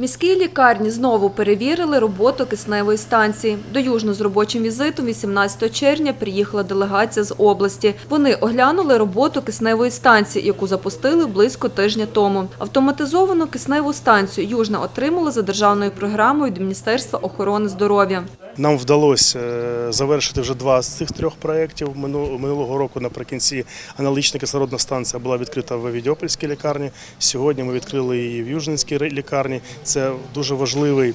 Міській лікарні знову перевірили роботу кисневої станції. До Южно з робочим візитом 18 червня приїхала делегація з області. Вони оглянули роботу кисневої станції, яку запустили близько тижня тому. Автоматизовану кисневу станцію Южна отримала за державною програмою від Міністерства охорони здоров'я. Нам вдалося е, завершити вже два з цих трьох проєктів. Мину- Минулого року наприкінці аналогічна кислородна станція була відкрита в Відьопольській лікарні. Сьогодні ми відкрили її в Южненській лікарні. Це дуже важливий.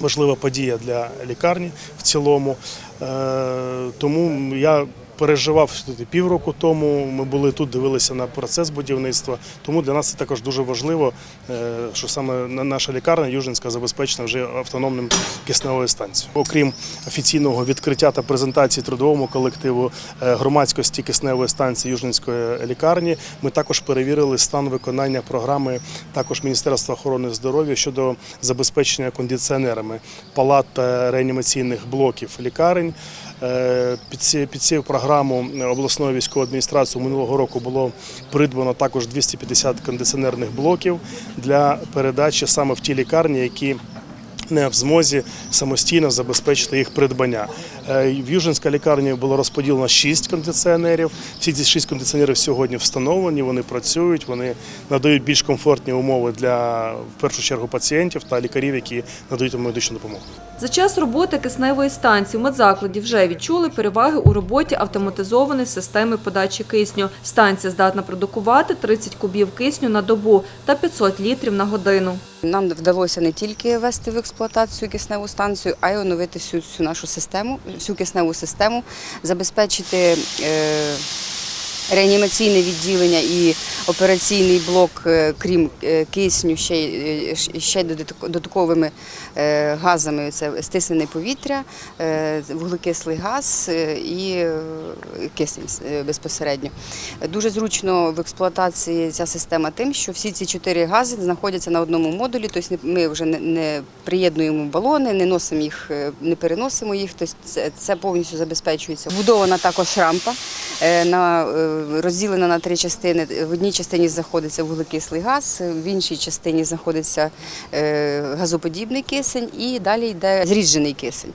Важлива подія для лікарні в цілому. Е, Тому я переживав півроку тому. Ми були тут, дивилися на процес будівництва. Тому для нас це також дуже важливо, е, що саме на- наша лікарня Южненська забезпечена вже автономним кисневою станцією. Окрім офіційного відкриття та презентації трудовому колективу е, громадськості кисневої станції Южненської лікарні, ми також перевірили стан виконання програми також Міністерства охорони здоров'я щодо забезпечення кондиціонерами палат та реанімаційних блоків лікарень. Е, Під цю програму обласної військової адміністрації минулого року було придбано також 250 кондиціонерних блоків для передачі саме в ті лікарні, які не в змозі самостійно забезпечити їх придбання. Е, В Южинській лікарні було розподілено 6 кондиціонерів. Всі ці 6 кондиціонерів сьогодні встановлені, вони працюють, вони надають більш комфортні умови для в першу чергу пацієнтів та лікарів, які надають медичну допомогу. За час роботи кисневої станції в медзакладі вже відчули переваги у роботі автоматизованої системи подачі кисню. Станція здатна продукувати 30 кубів кисню на добу та 500 літрів на годину. Нам вдалося не тільки ввести в експлуатацію кисневу станцію, а й оновити всю цю нашу систему, всю кисневу систему, забезпечити е, реанімаційне відділення і операційний блок, е, крім е, кисню, ще, й- е, ще додатковими газами. Це стислене повітря, вуглекислий газ і кисень безпосередньо. Дуже зручно в експлуатації ця система тим, що всі ці чотири гази знаходяться на одному модулі, тобто ми вже не, приєднуємо балони, не носимо їх, не переносимо їх. Тобто це, повністю забезпечується. Вбудована також рампа, на, розділена на три частини. В одній частині знаходиться вуглекислий газ, в іншій частині знаходиться е, газоподібний кисень і далі йде зріджений кисень.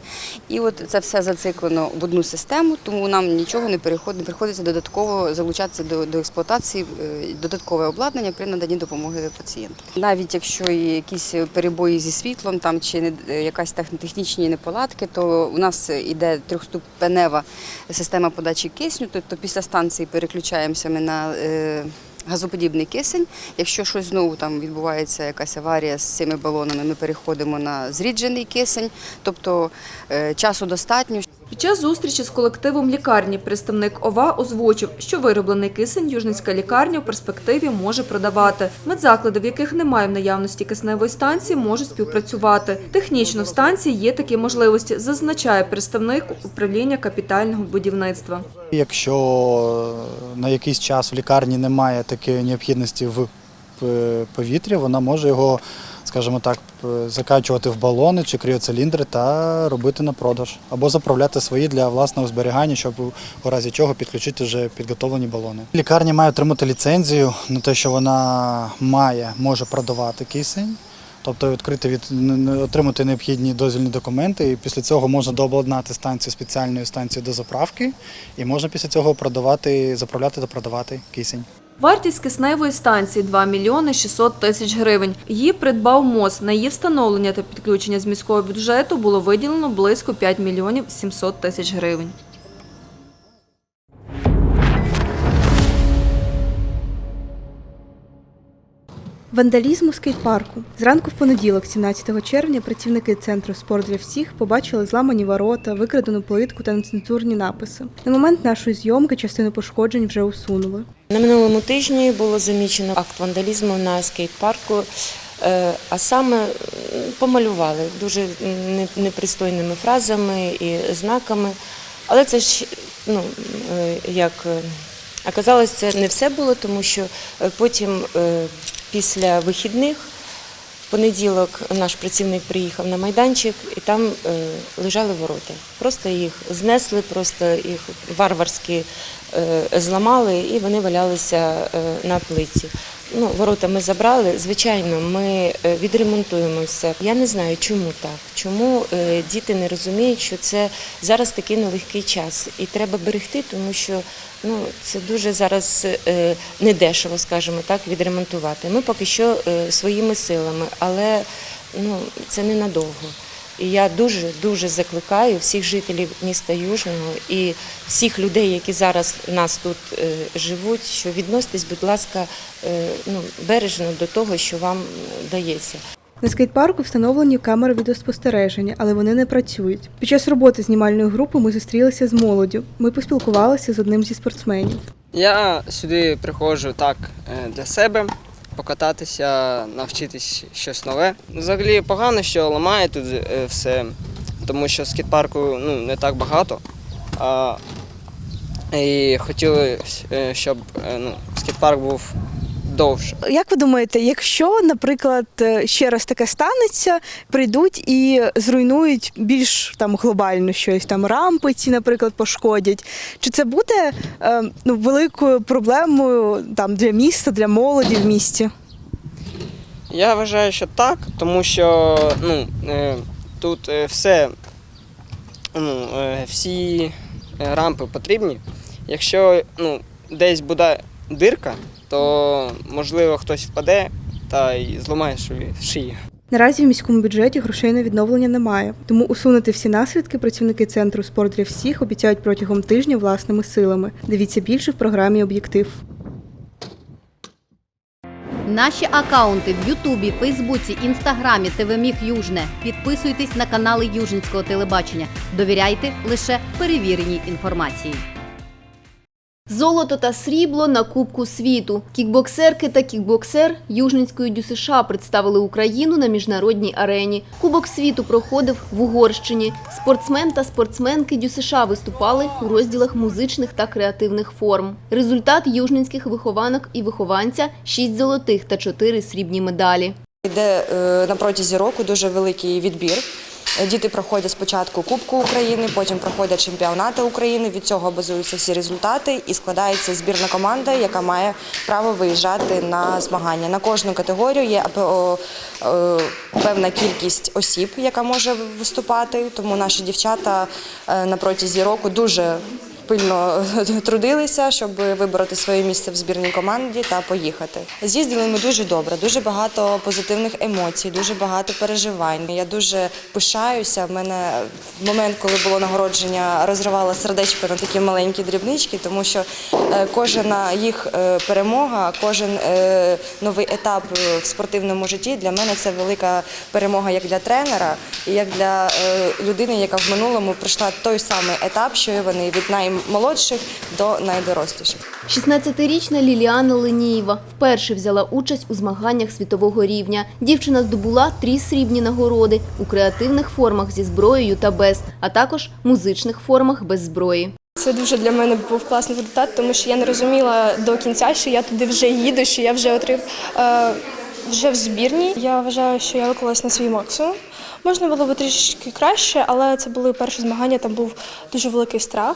І от це все зациклено в одну систему, тому нам нічого не переходить, приходиться додатково залучатися до, до експлуатації е, додаткове обладнання при наданні допомоги пацієнту. Навіть якщо є якісь перебої зі світлом там чи якась технічні неполадки, то у нас іде трьохступенева система подачі кисню. Тобто після станції переключаємося ми на е, газоподібний кисень. Якщо щось знову там відбувається якась аварія з цими балонами, ми переходимо на зріджений кисень, тобто е, часу достатньо. Під час зустрічі з колективом лікарні представник ОВА озвучив, що вироблений кисень Южницька лікарня в перспективі може продавати. Медзаклади, в яких немає в наявності кисневої станції, можуть співпрацювати. Технічно в станції є такі можливості, зазначає представник управління капітального будівництва. Якщо на якийсь час в лікарні немає такої необхідності в е, повітрі, вона може його, скажімо так, закачувати в балони чи кріоциліндри та робити на продаж або заправляти свої для власного зберігання, щоб у разі чого підключити вже підготовлені балони. Лікарня має отримати ліцензію на те, що вона має, може продавати кисень. Тобто відкрити від отримати необхідні дозвільні документи, і після цього можна дообладнати станцію спеціальною станцією до заправки, і можна після цього продавати, заправляти та продавати кисень. Вартість кисневої станції 2 мільйони 600 тисяч гривень. Її придбав МОЗ. На її встановлення та підключення з міського бюджету було виділено близько 5 мільйонів 700 тисяч гривень. Вандалізм у скейт-парку. Зранку в понеділок, 17 червня, працівники центру спорт для всіх побачили зламані ворота, викрадену плитку та нецензурні написи. На момент нашої зйомки частину пошкоджень вже усунули. На минулому тижні було замічено акт вандалізму на скейт-парку, е, а саме помалювали дуже непристойними фразами і знаками. Але це ж ну, е, як е, оказалось, це не все було, тому що потім після вихідних. В понеділок наш працівник приїхав на майданчик і там е, лежали ворота. Просто їх знесли, просто їх варварськи е, зламали і вони валялися е, на плитці. Ну, ворота ми забрали. Звичайно, ми е, відремонтуємо все. Я не знаю, чому так. Чому е, діти не розуміють, що це зараз такий нелегкий час, і треба берегти, тому що ну це дуже зараз е, недешево, скажімо так, відремонтувати. Ми поки що своїми силами, але ну це ненадовго. І я дуже дуже закликаю всіх жителів міста Южного і всіх людей, які зараз нас тут е, живуть, що відноситесь, будь ласка, е, ну бережно до того, що вам дається. На скейт-парку встановлені камери відеоспостереження, але вони не працюють. Під час роботи знімальної групи ми зустрілися з молоддю. Ми поспілкувалися з одним зі спортсменів. Я сюди приходжу так е, для себе, покататися, навчитись щось нове. Взагалі погано, що ламає тут е, все, тому що скейт-парку ну, не так багато. А, і хотіли, е, щоб е, ну, скейт-парк був довше. Як ви думаєте, якщо, наприклад, е, ще раз таке станеться, прийдуть і зруйнують більш там глобально щось, там рампи ці, наприклад, пошкодять, чи це буде е, ну, великою проблемою там для міста, для молоді в місті? Я вважаю, що так, тому що ну, е, тут все, ну, всі рампи потрібні. Якщо ну, десь буде дирка, то можливо хтось впаде та й зламає собі шию. Наразі в міському бюджеті грошей на відновлення немає, тому усунути всі наслідки працівники центру спорт для всіх обіцяють протягом тижня власними силами. Дивіться більше в програмі Об'єктив. Наші акаунти в Ютубі, Фейсбуці, Інстаграмі, ТВ Южне. Підписуйтесь на канали Южницького телебачення. Довіряйте лише перевіреній інформації. Золото та срібло на Кубку світу. Кікбоксерки та кікбоксер Южницької ДЮСШ представили Україну на міжнародній арені. Кубок світу проходив в Угорщині. Спортсмен та спортсменки ДЮСШ виступали у розділах музичних та креативних форм. Результат южницьких вихованок і вихованця – 6 золотих та 4 срібні медалі. Йде е, на протязі року дуже великий відбір. Е, Діти проходять спочатку Кубку України, потім проходять чемпіонати України. Від цього базуються всі результати і складається збірна команда, яка має право виїжджати на змагання. На кожну категорію є е, е, певна кількість осіб, яка може виступати. Тому наші дівчата на протязі року дуже пильно трудилися, щоб вибороти своє місце в збірній команді та поїхати. З'їздили ми дуже добре, дуже багато позитивних емоцій, дуже багато переживань. Я дуже пишаюся. В мене в момент, коли було нагородження, розривала сердечко на такі маленькі дрібнички, тому що е, кожна їх е, перемога, кожен е, новий етап в спортивному житті для мене це велика перемога як для тренера і як для людини, яка в минулому пройшла той самий етап, що і вони від наймолодших до найдоросліших. 16-річна Ліліана Ленієва вперше взяла участь у змаганнях світового рівня. Дівчина здобула три срібні нагороди у креативних формах зі зброєю та без, а також музичних формах без зброї. Це дуже для мене був класний результат, тому що я не розуміла до кінця, що я туди вже їду, що я вже отрив е, вже в збірні. Я вважаю, що я виклалась на свій максимум. Можна було б трішки краще, але це були перші змагання, там був дуже великий страх,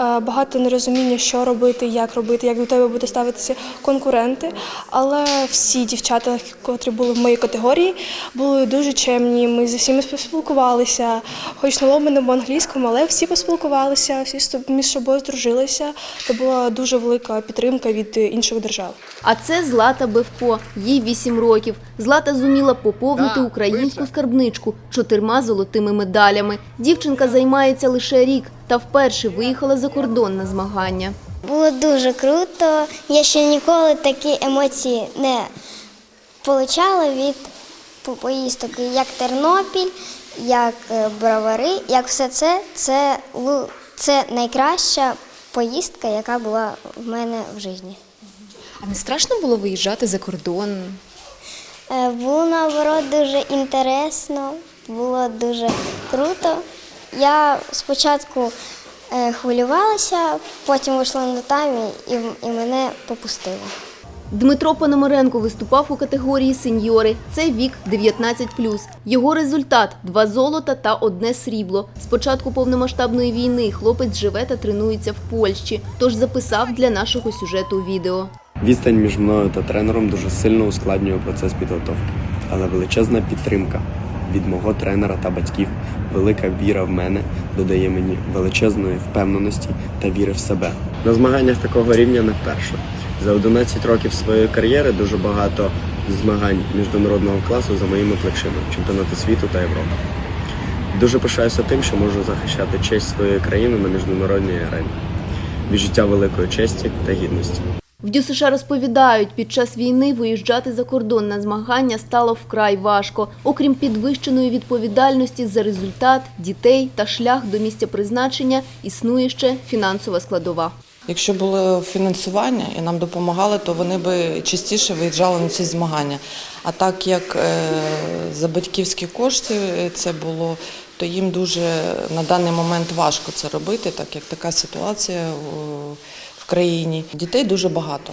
е, багато нерозуміння, що робити, як робити, як до тебе будуть ставитися конкуренти. Але всі дівчата, котрі були в моїй категорії, були дуже чемні. Ми зі всіма поспілкувалися, хоч на ломаному англійському, але всі поспілкувалися, всі між собою здружилися. Це була дуже велика підтримка від інших держав. А це Злата Бевко, їй 8 років. Злата зуміла поповнити українську скарбничку чотирма золотими медалями. Дівчинка займається лише рік та вперше виїхала за кордон на змагання. Було дуже круто. Я ще ніколи такі емоції не отримала від поїздок, як Тернопіль, як е, Бровари, як все це. Це, це найкраща поїздка, яка була в мене в житті. А не страшно було виїжджати за кордон? Е, Було наоборот дуже інтересно, було дуже круто. Я спочатку е, хвилювалася, потім вийшла на таймі і, мене попустили. Дмитро Пономаренко виступав у категорії сеньори. Це вік 19+. Його результат – два золота та одне срібло. З початку повномасштабної війни хлопець живе та тренується в Польщі, тож записав для нашого сюжету відео. Відстань між мною та тренером дуже сильно ускладнює процес підготовки, але величезна підтримка від мого тренера та батьків, велика віра в мене додає мені величезної впевненості та віри в себе. На змаганнях такого рівня не вперше. За 11 років своєї кар'єри дуже багато змагань міжнародного класу за моїми плечима, чемпіонати світу та Європи. Дуже пишаюся тим, що можу захищати честь своєї країни на міжнародній арені. Відчуття великої честі та гідності. В ДЮСШ розповідають, під час війни виїжджати за кордон на змагання стало вкрай важко. Окрім підвищеної відповідальності за результат, дітей та шлях до місця призначення, існує ще фінансова складова. Якщо було фінансування і нам допомагали, то вони би частіше виїжджали на ці змагання. А так як е, за батьківські кошти це було, то їм дуже на даний момент важко це робити, так як така ситуація країні. Дітей дуже багато.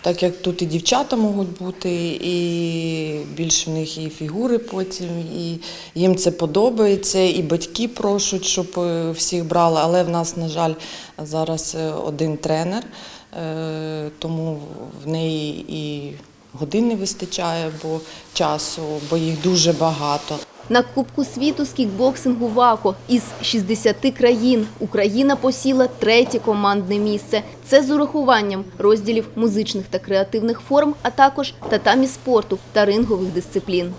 Так як тут і дівчата можуть бути, і більш в них і фігури потім, і їм це подобається, і батьки просять, щоб е, всіх брали. Але в нас, на жаль, зараз е, один тренер, е, тому в неї і годин не вистачає, бо часу, бо їх дуже багато. На Кубку світу з кікбоксингу ВАКО із 60 країн Україна посіла третє командне місце. Це з урахуванням розділів музичних та креативних форм, а також татамі спорту та рингових дисциплін.